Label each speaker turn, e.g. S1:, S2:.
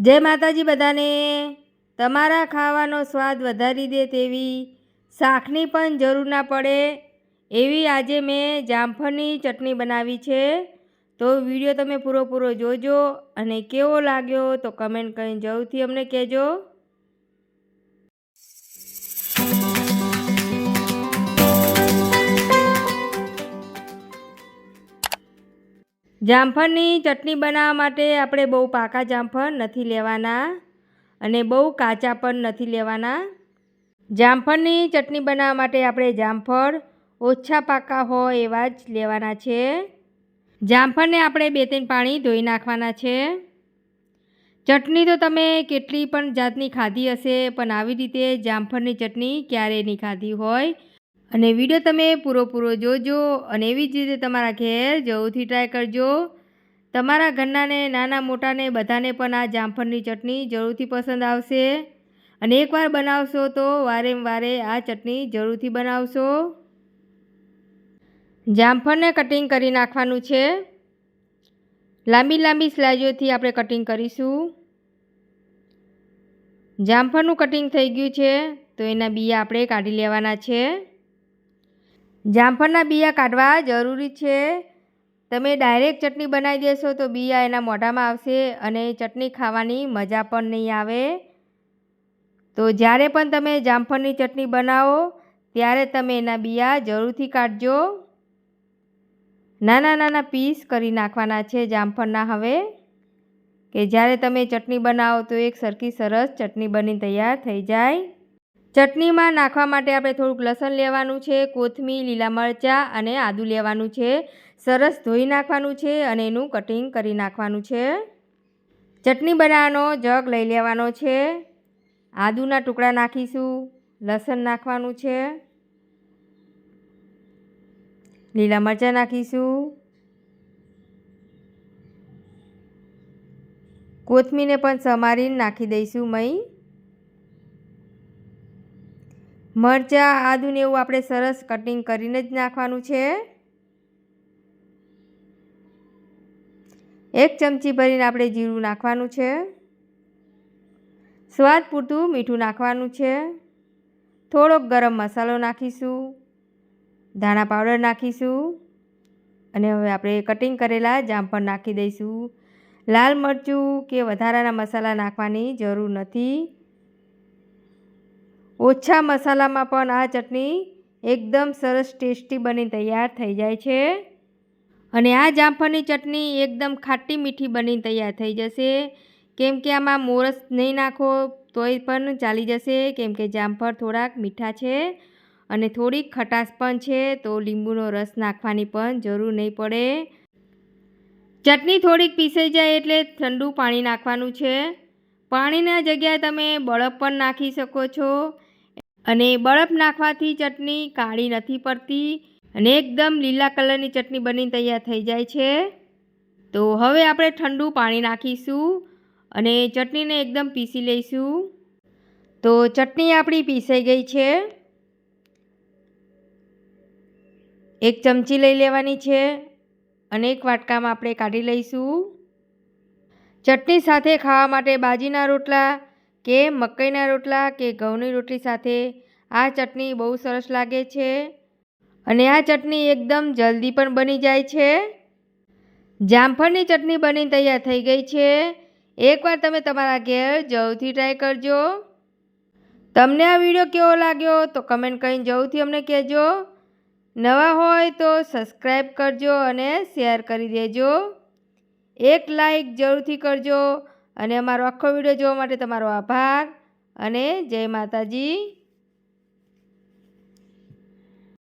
S1: જય માતાજી બધાને. તમારા ખાવાનો સ્વાદ વધારી દે તેવી શાકની પણ જરૂર ના પડે. એવી આજે મેં જામફળની ચટણી બનાવી છે. તો વીડિયો તમે પૂરો પૂરો જોજો અને કેવો લાગ્યો તો કમેન્ટ કરીને જરૂરથી અમને કહેજો. જામફળની ચટણી બનાવવા માટે આપણે બહુ પાકા જામફળ નથી લેવાના અને બહુ કાચા પણ નથી લેવાના. જામફળની ચટણી બનાવવા માટે આપણે જામફળ ઓછા પાકા હોય એવા જ લેવાના છે. જામફળને આપણે બે ત્રણ પાણી ધોઈ નાખવાના છે. ચટણી તો તમે કેટલી પણ જાતની ખાધી હશે, પણ આવી રીતે જામફળની ચટણી ક્યારેય નહીં ખાધી હોય. અને વીડિયો તમે પૂરો જોજો અને એવી જ રીતે તમારા ઘેર જરૂરથી ટ્રાય કરજો. તમારા ઘરનાને, નાના મોટાને બધાને પણ આ જામફળની ચટણી જરૂરથી પસંદ આવશે. અને એકવાર બનાવશો તો વારે વારે આ ચટણી જરૂરથી બનાવશો. જામફળને કટિંગ કરી નાખવાનું છે. લાંબી લાંબી સ્લાઇઝોથી આપણે કટિંગ કરીશું. જામફળનું કટિંગ થઈ ગયું છે, તો એના બિયા આપણે કાઢી લેવાના છે. જામફળના બિયા કાઢવા જરૂરી છે. તમે ડાયરેક્ટ ચટણી બનાવી દેશો તો બિયા એના મોઢામાં આવશે અને ચટણી ખાવાની મજા પણ નહીં આવે. તો જ્યારે પણ તમે જામફળની ચટણી બનાવો, ત્યારે તમે એના બિયા જરૂરથી કાઢજો. નાના નાના પીસ કરી નાખવાના છે જામફળના હવે. કે જ્યારે તમે ચટણી બનાવો તો એક સરખી સરસ ચટણી બની તૈયાર થઈ જાય. ચટણીમાં નાખવા માટે આપણે થોડુંક લસણ લેવાનું છે, કોથમીર, લીલા મરચાં અને આદું લેવાનું છે. સરસ ધોઈ નાખવાનું છે અને એનું કટિંગ કરી નાખવાનું છે. ચટણી બનાવવાનો, જગ લઈ લેવાનો છે. આદુના ટુકડા નાખીશું, લસણ નાખવાનું છે. લીલા મરચાં નાખીશું. કોથમીરને પણ સમારીને નાખી દઈશું મઈ મરચાં, આદુને એવું આપણે સરસ કટિંગ કરીને જ નાખવાનું છે. એક ચમચી ભરીને આપણે જીરું નાખવાનું છે. સ્વાદ પૂરતું મીઠું નાખવાનું છે. થોડોક ગરમ મસાલો નાખીશું. ધાણા પાવડર નાખીશું. અને હવે આપણે કટિંગ કરેલા જામ પણ નાખી દઈશું. લાલ મરચું કે વધારાના મસાલા નાખવાની જરૂર નથી. ઓછા મસાલામાં પણ આ ચટણી એકદમ સરસ ટેસ્ટી બની તૈયાર થઈ જાય છે. અને આ જામફળની ચટણી એકદમ ખાટી મીઠી બની તૈયાર થઈ જશે. કેમ કે આમાં મોરસ નહીં નાખો તોય પણ ચાલી જશે. કેમ કે જામફળ થોડાક મીઠા છે અને થોડીક ખટાશ પણ છે, તો લીંબુનો રસ નાખવાની પણ જરૂર નહીં પડે. ચટણી થોડીક પીસાઈ જાય એટલે ઠંડુ પાણી નાખવાનું છે. પાણીના જગ્યાએ તમે બળફ પણ નાખી શકો છો. અને બરફ નાખવાથી ચટણી કાળી નથી પડતી અને એકદમ લીલા કલરની ચટણી બની તૈયાર થઈ જાય છે. તો હવે આપણે ઠંડુ પાણી નાખીશું અને ચટણીને એકદમ પીસી લઈશું. તો ચટણી આપણી પીસાઈ ગઈ છે. એક ચમચી લઈ લેવાની છે અને એક વાટકામાં આપણે કાઢી લઈશું. ચટણી સાથે ખાવા માટે બાજીના રોટલા કે મકાઈના રોટલા કે ઘઉંની રોટલી સાથે? આ ચટણી બહુ સરસ લાગે છે. અને આ ચટણી એકદમ જલ્દી પણ બની જાય છે. જામફળની ચટણી બની તૈયાર થઈ ગઈ છે. એકવાર તમે તમારા ઘેર જવથી ટ્રાય કરજો. તમને આ વીડિયો કેવો લાગ્યો તો કમેન્ટ કરીને જવથી અમને કહેજો. નવા હોય તો સબસ્ક્રાઈબ કરજો અને શેર કરી દેજો. એક લાઈક જરૂરથી કરજો. અને અમારો આખો વીડિયો જોવા માટે તમારો આભાર અને જય માતાજી.